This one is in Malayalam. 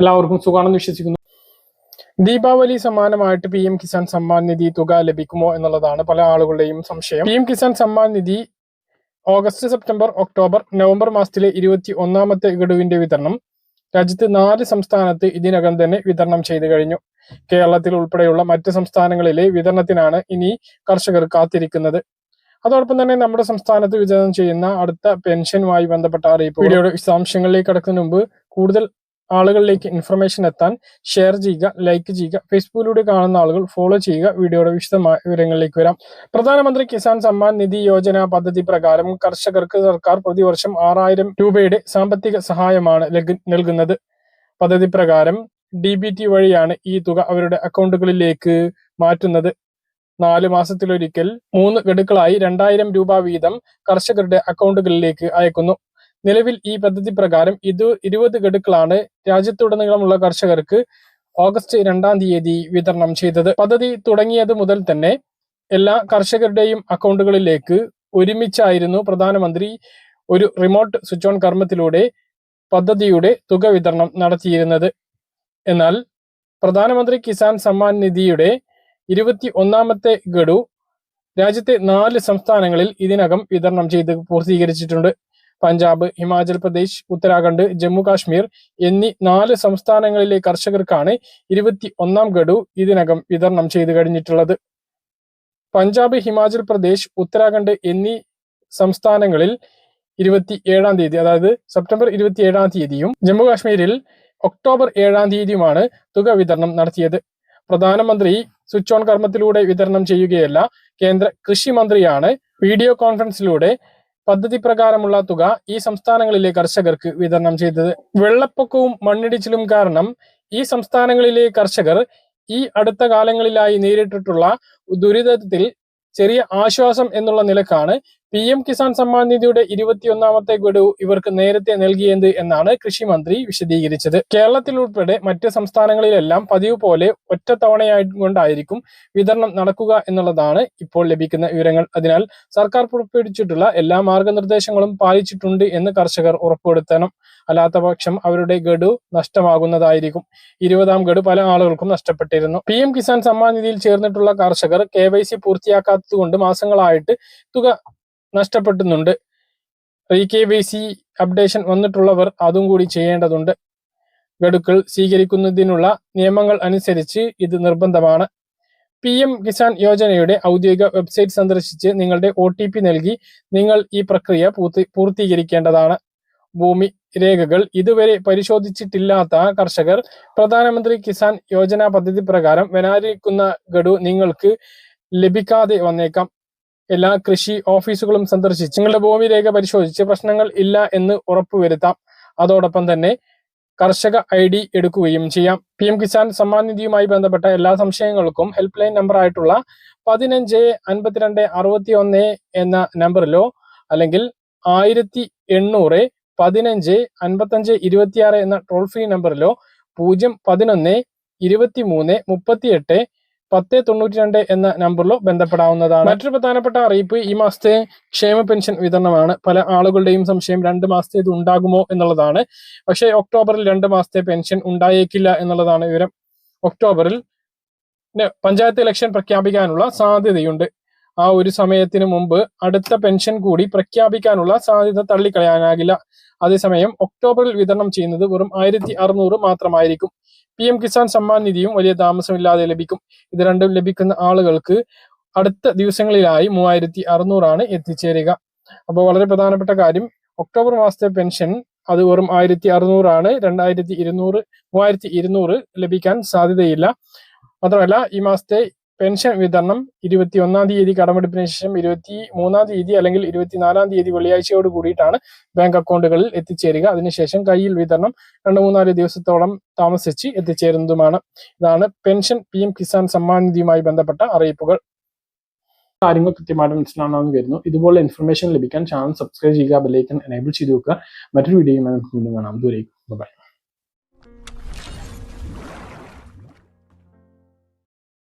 എല്ലാവർക്കും സുഖമാണെന്ന് വിശ്വസിക്കുന്നു. ദീപാവലി സമ്മാനമായിട്ട് പി എം കിസാൻ സമ്മാൻ നിധി തുക ലഭിക്കുമോ എന്നുള്ളതാണ് പല ആളുകളുടെയും സംശയം. P M Kisan Samman Nidhi August September October November മാസത്തിലെ ഇരുപത്തി ഒന്നാമത്തെ ഗഡുവിന്റെ വിതരണം. രാജ്യത്ത് നാല് സംസ്ഥാനത്ത് ഇതിനകം തന്നെ വിതരണം ചെയ്തു കഴിഞ്ഞു. കേരളത്തിൽ ഉൾപ്പെടെയുള്ള മറ്റ് സംസ്ഥാനങ്ങളിലെ വിതരണത്തിനാണ് ഇനി കർഷകർ കാത്തിരിക്കുന്നത്. അതോടൊപ്പം തന്നെ നമ്മുടെ സംസ്ഥാനത്ത് വിതരണം ചെയ്യുന്ന അടുത്ത പെൻഷനുമായി ബന്ധപ്പെട്ട അറിയിപ്പ് വീഡിയോയുടെ വിശദാംശങ്ങളിലേക്ക് കടക്കുന്നതിന് മുമ്പ് കൂടുതൽ ആളുകളിലേക്ക് ഇൻഫർമേഷൻ എത്താൻ ഷെയർ ചെയ്യുക ലൈക്ക് ചെയ്യുക ഫേസ്ബുക്കിലൂടെ കാണുന്ന ആളുകൾ ഫോളോ ചെയ്യുക. വീഡിയോയുടെ വിശദമായ വിവരങ്ങളിലേക്ക് വരാം. പ്രധാനമന്ത്രി കിസാൻ സമ്മാൻ നിധി യോജന പദ്ധതി പ്രകാരം കർഷകർക്ക് സർക്കാർ പ്രതിവർഷം ആറായിരം രൂപയുടെ സാമ്പത്തിക സഹായമാണ് നൽകുന്നത്. പദ്ധതി പ്രകാരം ഡി ബി ടി വഴിയാണ് ഈ തുക അവരുടെ അക്കൗണ്ടുകളിലേക്ക് മാറ്റുന്നത്. നാല് മാസത്തിലൊരിക്കൽ മൂന്ന് ഗഡുക്കളായി രണ്ടായിരം രൂപ വീതം കർഷകരുടെ അക്കൗണ്ടുകളിലേക്ക് അയക്കുന്നു. നിലവിൽ ഈ പദ്ധതി പ്രകാരം ഇത് ഇരുപത് ഗഡുക്കളാണ് രാജ്യത്തുടനീളമുള്ള കർഷകർക്ക് ഓഗസ്റ്റ് രണ്ടാം തീയതി വിതരണം ചെയ്തത്. പദ്ധതി തുടങ്ങിയത് മുതൽ തന്നെ എല്ലാ കർഷകരുടെയും അക്കൗണ്ടുകളിലേക്ക് ഒരുമിച്ചായിരുന്നു പ്രധാനമന്ത്രി ഒരു റിമോട്ട് സ്വിച്ച് ഓൺ കർമ്മത്തിലൂടെ പദ്ധതിയുടെ തുക വിതരണം നടത്തിയിരുന്നത്. എന്നാൽ പ്രധാനമന്ത്രി കിസാൻ സമ്മാൻ നിധിയുടെ ഇരുപത്തി ഒന്നാമത്തെ ഗഡു രാജ്യത്തെ നാല് സംസ്ഥാനങ്ങളിൽ ഇതിനകം വിതരണം ചെയ്ത് പൂർത്തീകരിച്ചിട്ടുണ്ട്. പഞ്ചാബ് ഹിമാചൽ പ്രദേശ് ഉത്തരാഖണ്ഡ് ജമ്മു കാശ്മീർ എന്നീ നാല് സംസ്ഥാനങ്ങളിലെ കർഷകർക്കാണ് ഇരുപത്തി ഒന്നാം ഗഡു ഇതിനകം വിതരണം ചെയ്തു കഴിഞ്ഞിട്ടുള്ളത്. പഞ്ചാബ് ഹിമാചൽ പ്രദേശ് ഉത്തരാഖണ്ഡ് എന്നീ സംസ്ഥാനങ്ങളിൽ ഇരുപത്തി ഏഴാം തീയതി അതായത് സെപ്റ്റംബർ ഇരുപത്തി ഏഴാം തീയതിയും ജമ്മു കാശ്മീരിൽ ഒക്ടോബർ ഏഴാം തീയതിയുമാണ് തുക വിതരണം നടത്തിയത്. പ്രധാനമന്ത്രി സ്വിച്ച് ഓൺ കർമ്മത്തിലൂടെ വിതരണം ചെയ്യുകയല്ല കേന്ദ്ര കൃഷി മന്ത്രിയാണ് വീഡിയോ കോൺഫറൻസിലൂടെ പദ്ധതി പ്രകാരമുള്ള തുക ഈ സംസ്ഥാനങ്ങളിലെ കർഷകർക്ക് വിതരണം ചെയ്തത്. വെള്ളപ്പൊക്കവും മണ്ണിടിച്ചിലും കാരണം ഈ സംസ്ഥാനങ്ങളിലെ കർഷകർ ഈ അടുത്ത കാലങ്ങളിലായി നേരിട്ടിട്ടുള്ള ദുരിതത്തിൽ ചെറിയ ആശ്വാസം എന്നുള്ള നിലക്കാണ് പി എം കിസാൻ സമ്മാൻ നിധിയുടെ ഇരുപത്തിയൊന്നാമത്തെ ഗഡു ഇവർക്ക് നേരത്തെ നൽകിയത് എന്നാണ് കൃഷി മന്ത്രി വിശദീകരിച്ചത്. കേരളത്തിൽ ഉൾപ്പെടെ മറ്റ് സംസ്ഥാനങ്ങളിലെല്ലാം പതിവ് പോലെ ഒറ്റ തവണയായിക്കൊണ്ടായിരിക്കും വിതരണം നടക്കുക എന്നുള്ളതാണ് ഇപ്പോൾ ലഭിക്കുന്ന വിവരങ്ങൾ. അതിനാൽ സർക്കാർ പുറപ്പെടുവിച്ചിട്ടുള്ള എല്ലാ മാർഗനിർദ്ദേശങ്ങളും പാലിച്ചിട്ടുണ്ട് എന്ന് കർഷകർ ഉറപ്പുവരുത്തണം. അല്ലാത്ത പക്ഷം അവരുടെ ഗഡു നഷ്ടമാകുന്നതായിരിക്കും. ഇരുപതാം ഗഡു പല ആളുകൾക്കും നഷ്ടപ്പെട്ടിരുന്നു. പി എം കിസാൻ സമ്മാൻ നിധിയിൽ ചേർന്നിട്ടുള്ള കർഷകർ കെ വൈ സി മാസങ്ങളായിട്ട് തുക നഷ്ടപ്പെടുന്നുണ്ട്. Re K Y C updation വന്നിട്ടുള്ളവർ അതും കൂടി ചെയ്യേണ്ടതുണ്ട്. ഗഡുക്കൾ സ്വീകരിക്കുന്നതിനുള്ള നിയമങ്ങൾ അനുസരിച്ച് ഇത് നിർബന്ധമാണ്. പി എം കിസാൻ യോജനയുടെ ഔദ്യോഗിക വെബ്സൈറ്റ് സന്ദർശിച്ച് നിങ്ങളുടെ ഒ ടി പി നൽകി നിങ്ങൾ ഈ പ്രക്രിയ പൂർത്തി പൂർത്തീകരിക്കേണ്ടതാണ്. ഭൂമി രേഖകൾ ഇതുവരെ പരിശോധിച്ചിട്ടില്ലാത്ത കർഷകർ പ്രധാനമന്ത്രി കിസാൻ യോജന പദ്ധതി പ്രകാരം വരാനിരിക്കുന്ന ഗഡു നിങ്ങൾക്ക് ലഭിക്കാതെ വന്നേക്കാം. എല്ലാ കൃഷി ഓഫീസുകളും സന്ദർശിച്ച് നിങ്ങളുടെ ഭൂമി രേഖ പരിശോധിച്ച് പ്രശ്നങ്ങൾ ഇല്ല എന്ന് ഉറപ്പുവരുത്താം. അതോടൊപ്പം തന്നെ കർഷക ഐ ഡി എടുക്കുകയും ചെയ്യാം. പി എം കിസാൻ സമ്മാൻ നിധിയുമായി ബന്ധപ്പെട്ട എല്ലാ സംശയങ്ങൾക്കും ഹെൽപ്പ് ലൈൻ നമ്പർ ആയിട്ടുള്ള പതിനഞ്ച് അൻപത്തിരണ്ട് അറുപത്തി ഒന്ന് എന്ന നമ്പറിലോ അല്ലെങ്കിൽ ആയിരത്തി എണ്ണൂറ് പതിനഞ്ച് അൻപത്തഞ്ച് ഇരുപത്തിയാറ് എന്ന ടോൾ ഫ്രീ നമ്പറിലോ പൂജ്യം പതിനൊന്ന് ഇരുപത്തി മൂന്ന് മുപ്പത്തിയെട്ട് പത്ത് തൊണ്ണൂറ്റി രണ്ട് എന്ന നമ്പറിലോ ബന്ധപ്പെടാവുന്നതാണ്. മറ്റൊരു പ്രധാനപ്പെട്ട അറിയിപ്പ് ഈ മാസത്തെ ക്ഷേമ പെൻഷൻ വിതരണമാണ്. പല ആളുകളുടെയും സംശയം രണ്ട് മാസത്തെ ഇത് ഉണ്ടാകുമോ എന്നുള്ളതാണ്. പക്ഷേ ഒക്ടോബറിൽ രണ്ട് മാസത്തെ പെൻഷൻ ഉണ്ടായേക്കില്ല എന്നുള്ളതാണ് വിവരം. ഒക്ടോബറിൽ പഞ്ചായത്ത് ഇലക്ഷൻ പ്രഖ്യാപിക്കാനുള്ള സാധ്യതയുണ്ട്. ആ ഒരു സമയത്തിന് മുമ്പ് അടുത്ത പെൻഷൻ കൂടി പ്രഖ്യാപിക്കാനുള്ള സാധ്യത തള്ളിക്കളയാനാകില്ല. അതേസമയം ഒക്ടോബറിൽ വിതരണം ചെയ്യുന്നത് വെറും ആയിരത്തി അറുന്നൂറ് മാത്രമായിരിക്കും. പി എം കിസാൻ സമ്മാൻ നിധിയും വലിയ താമസമില്ലാതെ ലഭിക്കും. ഇത് രണ്ടും ലഭിക്കുന്ന ആളുകൾക്ക് അടുത്ത ദിവസങ്ങളിലായി മൂവായിരത്തി അറുന്നൂറാണ് എത്തിച്ചേരുക. അപ്പോൾ വളരെ പ്രധാനപ്പെട്ട കാര്യം ഒക്ടോബർ മാസത്തെ പെൻഷൻ അത് വെറും ആയിരത്തി അറുന്നൂറാണ് രണ്ടായിരത്തി ഇരുന്നൂറ് മൂവായിരത്തി ഇരുന്നൂറ് ലഭിക്കാൻ സാധ്യതയില്ല. മാത്രമല്ല ഈ മാസത്തെ പെൻഷൻ വിതരണം ഇരുപത്തി ഒന്നാം തീയതി കടമെടുപ്പിന് ശേഷം ഇരുപത്തി മൂന്നാം തീയതി അല്ലെങ്കിൽ ഇരുപത്തിനാലാം തീയതി വെള്ളിയാഴ്ചയോട് കൂടിയിട്ടാണ് ബാങ്ക് അക്കൗണ്ടുകളിൽ എത്തിച്ചേരുക. അതിനുശേഷം കയ്യിൽ വിതരണം രണ്ട് മൂന്നാൽ ദിവസത്തോളം താമസിച്ച് എത്തിച്ചേരുന്നതുമാണ്. ഇതാണ് pension P M Kisan Samman നിധിയുമായി ബന്ധപ്പെട്ട അറിയിപ്പുകൾ. കാര്യങ്ങൾ കൃത്യമായിട്ട് മനസ്സിലാണെന്ന് വരുന്നു ഇതുപോലെ ഇൻഫർമേഷൻ ലഭിക്കാൻ ചാനൽ സബ്സ്ക്രൈബ് ചെയ്യുക ബെല്ലൈക്കൻ എനേബിൾ ചെയ്ത് വെക്കുക. മറ്റൊരു വീഡിയോയുമായി നമുക്ക് വീണ്ടും കാണാം. ദൂരേക്ക് ബൈ